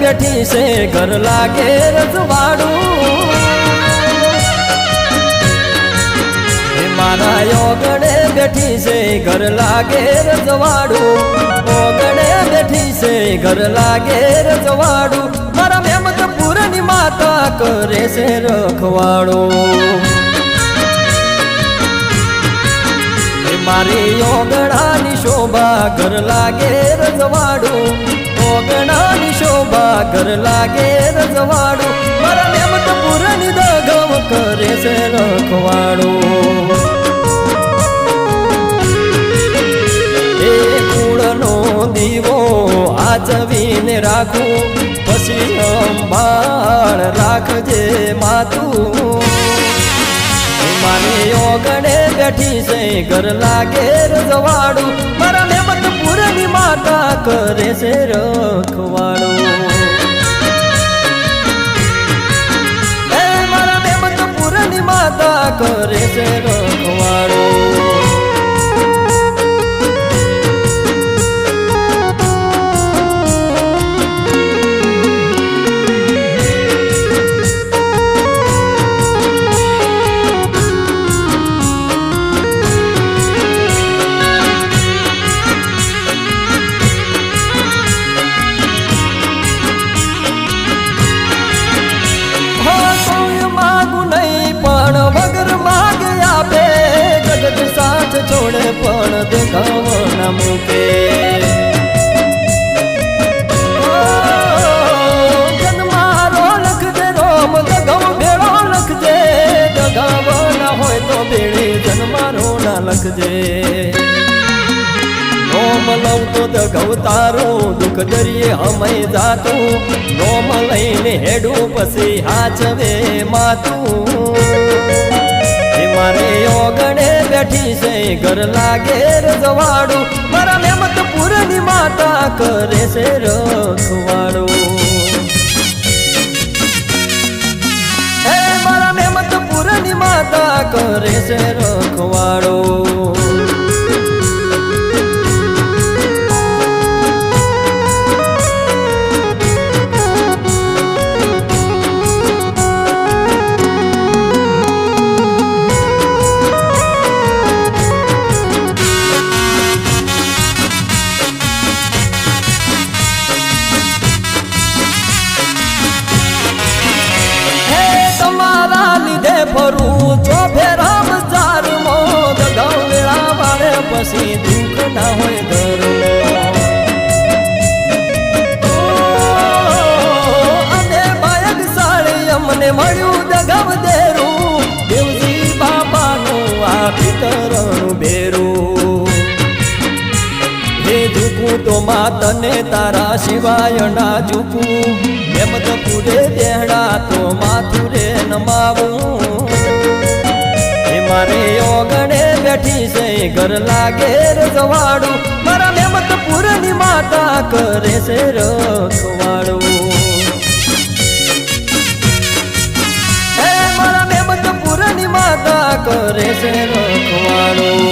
બેઠી છે, ઘર લાગે રજવાડું. મારા યોગણે બેઠી છે, ઘર લાગે રજવાડું. ઓગણે બેઠી છે, ઘર લાગે રજવાડું. મારા મેમત પૂરની માતા કરે છે રખવાડું. મારી યોગડાની શોભા, ઘર લાગે રજવાડું. ઓગણાની શોભા, ઘર લાગે રજવાડું. મારા મેમત પૂરની દગમ કરે છે રખવાડું એ કુળનો દીવો આચવીને રાખું. પછી અંબાળ રાખજે માતું મારે ઓગણે બેઠી છે, ઘર લાગે રજવાડું. મારા પૂરની માતા કરે છે રખવાળો મારા પૂરની માતા કરે છે રખવાડું. સાથ પણ દેખાવ ના મૂકે લખજે નોમ લઉં તો દગવ તારું, દુઃખ દરિયે અમય જાતું. નોમ લઈને હેડું પછી હાચવે માતું. મારે ઓગણે બેઠી છે, ઘર લાગે રજવાડું મારા મેમત પૂરની માતા કરે છે રખવાડું. મારા મેમત પૂરની માતા કરે છે રખવાડું. ફરું તો ફેરામ ચાર મોદ વેળા વાળે પછી દુઃખ ના હોય ધર્મો અને બાયક સાળી અમને મળ્યું દગાવ દેરું દેવજી બાપાનું આ પિતરનું બેરું. હે ઝૂકું તો માં તને તારા સિવાય ના ઝૂકું હેમત પૂરે દેહડા તો માથું રે નમાવું. મારે ઓગણે બેઠી છે, ઘર લાગે રજવાડું મારા મેમત પૂરની માતા કરે છે રખવાડું મારા મેમત પૂરની માતા કરે છે રખવાડું